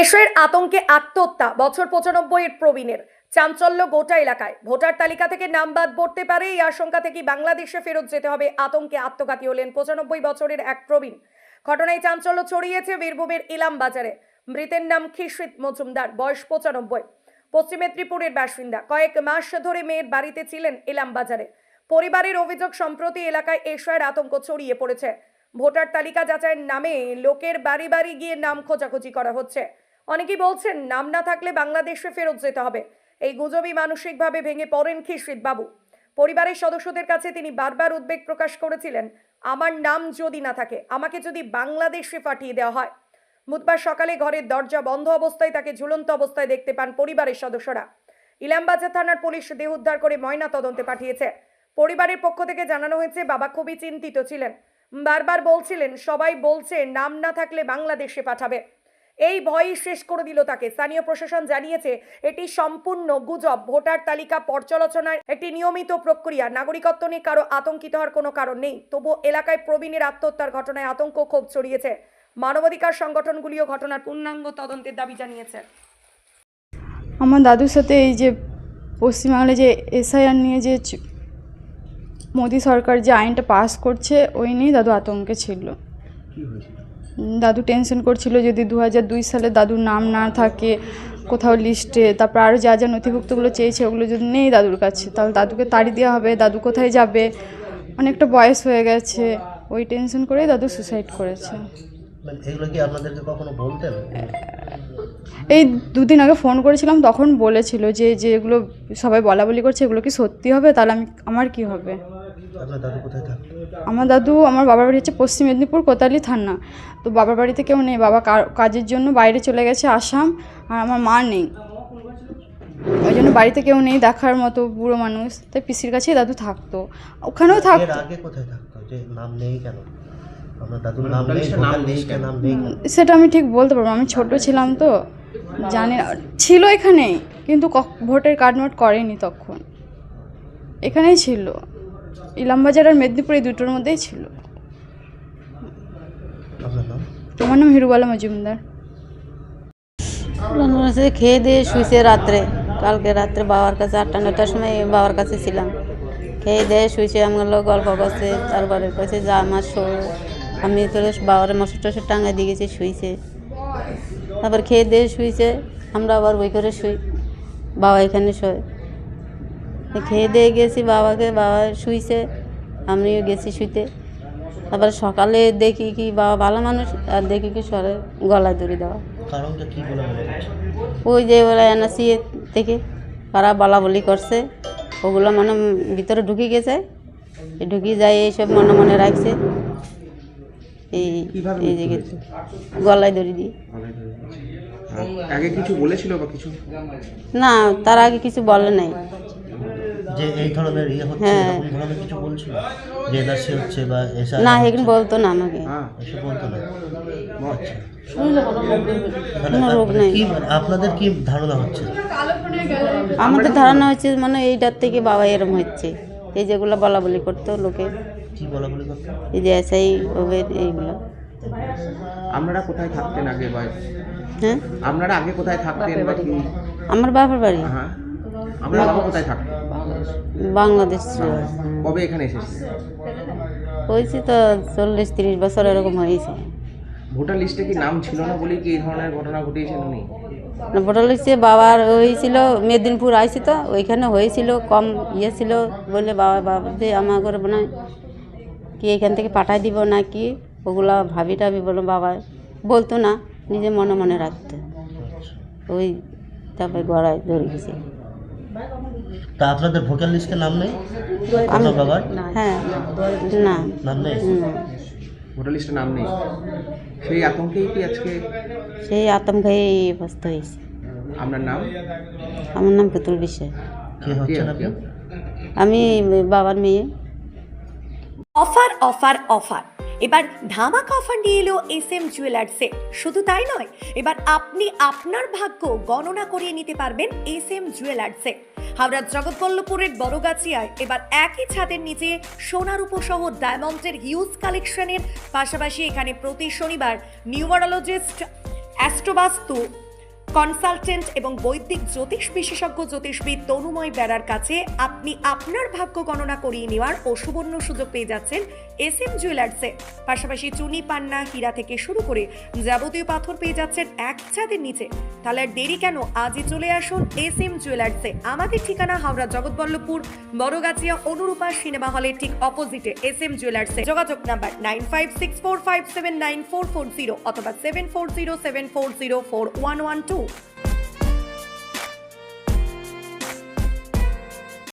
এসের আতঙ্কে আত্মহত্যা, বছর পঁচানব্বই এর প্রবীণের। চাঞ্চল্য গোটা এলাকায়। ভোটার তালিকা থেকে নাম বাদ পড়তে পারে, এই আশঙ্কা থেকে বাংলাদেশে ফেরত যেতে হবে। আতঙ্কে আত্মঘাতী হলেন পঁচানব্বই বছরের এক প্রবীণ। ঘটনায় চাঞ্চল্য ছড়িয়েছে বীরভূমের ইলাম বাজারে। মৃতের নাম খিসৃত মজুমদার, বয়স পঁচানব্বই। পশ্চিম মেদিনীপুরের বাসিন্দা। কয়েক মাস ধরে মেয়ের বাড়িতে ছিলেন ইলাম বাজারে। পরিবারের অভিযোগ সম্প্রতি এলাকায় এশায়ের আতঙ্ক ছড়িয়ে পড়েছে। ভোটার তালিকা যাচাইয়ের নামে লোকের বাড়ি বাড়ি গিয়ে নাম খোঁজাখুঁজি করা হচ্ছে। অনেকেই বলছেন, নাম না থাকলে বাংলাদেশে ফেরত যেতে হবে। এই গুজবই মানসিকভাবে ভেঙে পড়েন খিসৃত বাবু। পরিবারের সদস্যদের কাছে তিনি বারবার উদ্বেগ প্রকাশ করেছিলেন, আমার নাম যদি না থাকে, আমাকে যদি বাংলাদেশে পাঠিয়ে দেওয়া হয়। বুধবার সকালে ঘরের দরজা বন্ধ অবস্থায় তাকে ঝুলন্ত অবস্থায় দেখতে পান পরিবারের সদস্যরা। ইলামবাজার থানার পুলিশ দেহ উদ্ধার করে ময়না তদন্তে পাঠিয়েছে। পরিবারের পক্ষ থেকে জানানো হয়েছে, বাবা খুবই চিন্তিত ছিলেন। বারবার বলছিলেন, সবাই বলছে, নাম না থাকলে বাংলাদেশে পাঠাবে। এই ভয়ই শেষ করে দিল তাকে। স্থানীয় প্রশাসন জানিয়েছে এটি সম্পূর্ণ গুজব। ভোটার তালিকা পর্যালোচনার একটি নিয়মিত প্রক্রিয়া। নাগরিকত্ব নিয়ে কারও আতঙ্কিত হওয়ার কোনো কারণ নেই। তবু এলাকায় প্রবীণের আত্মহত্যার ঘটনায় আতঙ্ক ক্ষোভ ছড়িয়েছে। মানবাধিকার সংগঠনগুলিও ঘটনার পূর্ণাঙ্গ তদন্তের দাবি জানিয়েছে। আমার দাদুর সাথে এই যে পশ্চিমবাংলায় যে এসআইআর নিয়ে যে মোদী সরকার যে আইনটা পাস করছে ওই নিয়ে দাদু আতঙ্কে ছিল। কি হয়েছিল? উম, দাদু টেনশন করছিল যদি দু হাজার দুই সালে দাদুর নাম না থাকে কোথাও লিস্টে তারপর আরও যা যা নথিভুক্তগুলো চেয়েছে ওগুলো যদি নেই দাদুর কাছে তাহলে দাদুকে তাড়ি দেওয়া হবে দাদু কোথায় যাবে? অনেকটা বয়স হয়ে গেছে ওই টেনশন করেই দাদু সুসাইড করেছে। মানে এই দুদিন আগে ফোন করেছিলাম তখন বলেছিল যে যেগুলো সবাই বলা বলি করছে এগুলো কি সত্যি হবে? তাহলে আমি আমার কি হবে? আপনার দাদু কোথায় থাকতো আমার দাদু আমার বাবার বাড়ি হচ্ছে পশ্চিম মেদিনীপুর কোতালি থানা। তো বাবার বাড়িতে কেউ নেই বাবা কাজের জন্য বাইরে চলে গেছে আসাম আর আমার মা নেই। ওই জন্য বাড়িতে কেউ নেই দেখার মতো বুড়ো মানুষ। তাই পিসির কাছেই দাদু থাকতো। ওখানেও থাকতো আগে কোথায় থাকতো? যে নাম নেই কেন? আপনার দাদুর নাম নেই ভোটার লিস্টে নাম নেই কেন? সেটা আমি ঠিক বলতে পারব আমি ছোট ছিলাম তো জানি ছিল এখানেই কিন্তু ক- ভোটের কার্ড নোট করেনি তখন। এখানেই ছিল। ইলামবাজার আর মেদিনীপুর এই দুটোর মধ্যেই ছিল। আপনার নাম? আমার নাম হিরুবালা মজুমদার। খেয়ে দিয়ে শুয়েছে রাত্রে। কালকে রাত্রে বাবার কাছে আটটা নটার সময় বাবার কাছে ছিলাম। খেয়ে দিয়ে শুয়েছে আমগুলো গল্প করছে তারপরে কয়েছে যা আমার শো। আমি তো বাবার মশর টসর টাঙায় দিয়ে গেছি শুয়েছে তারপর খেয়ে দিয়ে শুয়েছে আমরা আবার বই করে শুই। বাবা এখানে শোয়। খেয়ে দিয়ে গেছি বাবাকে বাবা শুইছে আমিও গেছি শুইতে। তারপরে সকালে দেখি কি বাবা ভালো মানুষ আর দেখি কি সরে গলায় দড়ি দেওয়া। ওই যে ওরা এনআসি থেকে তারা বলা বলি করছে ওগুলো মানে ভিতরে ঢুকে গেছে ঢুকে যায় এইসব মনে মনে রাখছে। এই এই যে গলায় দড়ি দিয়ে। আগে কিছু বলেছিল বা কিছু? না তার আগে কিছু বলে নাই। যে এই ধরনের ইয়ে হচ্ছে হ্যাঁ। এরকম ধরনের কিছু বলছিল? যে এনআরসি হচ্ছে বা না এখানে বলতো না আমাকে। হ্যাঁ এসব বলতো না। আচ্ছা। কোনো রোগ নেই। কি আপনাদের কি ধারণা হচ্ছে? আমাদের ধারণা হচ্ছে মানে এইটার থেকে বাবা এরম হচ্ছে। এই যেগুলো বলা বলি করতো লোকে। কি বলা বলি করতে? এই যে এসআই হবে এইগুলো। আপনারা কোথায় থাকতেন আগে বা হ্যাঁ? আপনারা আগে কোথায় থাকতেন বা কি? আমার বাবার বাড়ি। হ্যাঁ। আপনার বাবা কোথায় থাকতেন? বাংলাদেশ ছিল। কবে এখানে এসেছিলেন? হয়েছে তো চল্লিশ তিরিশ বছর এরকম হয়েছে। ভোটার লিস্টে কি নাম ছিল না বলেই কি এই ধরনের ঘটনা ঘটিয়েছেন উনি? ভোটার লিস্টে বাবার হয়েছিল মেদিনীপুর আইসি তো ওইখানে হয়েছিল কম ইয়ে ছিল বলে বাবা বাবা যে আমার করে মনে হয় কি এখান থেকে পাঠাই দিব না কি? ওগুলা ভাবি টাবি বলো বাবা বলতো না নিজে মনে মনে রাখতো। ওই তারপরে গড়ায় ধরে গেছে। তা আপনাদের ভোটার লিস্টে নাম নেই? আমি আপনার বাবার হ্যাঁ। না। নাম নেই? ভোটার লিস্টে নাম নেই। সেই আতঙ্কেই কি আজকে সেই আতঙ্কে অবস্থা হয়েছে। আপনার নাম? আমার নাম পুতুল বিশ্বাস। কে হচ্ছেন আপনি? আমি বাবার মেয়ে। Offer offer offer. এবার ধামাকা অফার নিয়ে এলো এস এম জুয়েলার্সে শুধু তাই নয়, এবার আপনি আপনার ভাগ্য গণনা করিয়ে নিতে পারবেন এস এম জুয়েলার্সে হাওড়ার জগৎবল্লপুরের বড়গাছিয়ায় এবার একই ছাদের নিচে সোনার উপসহ ডায়মন্ডের হিউজ কালেকশনের পাশাপাশি এখানে প্রতি শনিবার নিউমারোলজিস্ট অ্যাস্ট্রোবাস্তু কনসালটেন্ট এবং বৈদিক জ্যোতিষ বিশেষজ্ঞ জ্যোতিষবিদ তনুময় বেড়ার কাছে আপনি আপনার ভাগ্য গণনা করিয়ে নেওয়ার ও সুবর্ণ সুযোগ পেয়ে যাচ্ছেন এস এম জুয়েলার্সে। পাশাপাশি চুনি, পান্না, হীরা থেকে শুরু করে যাবতীয় পাথর পেয়ে যাচ্ছেন এক ছাদের নিচে। তাহলে আর দেরি কেন? আজই চলে আসুন এস এম জুয়েলার্সে। আমাদের ঠিকানা হাওড়া, জগৎবল্লভপুর, বড়গাছিয়া, অনুরূপা সিনেমা হলের ঠিক অপোজিটে এস এম জুয়েলার্সে। যোগাযোগ number nine five six four five seven nine four four zero অথবা seven four zero seven four zero four one one two Sul.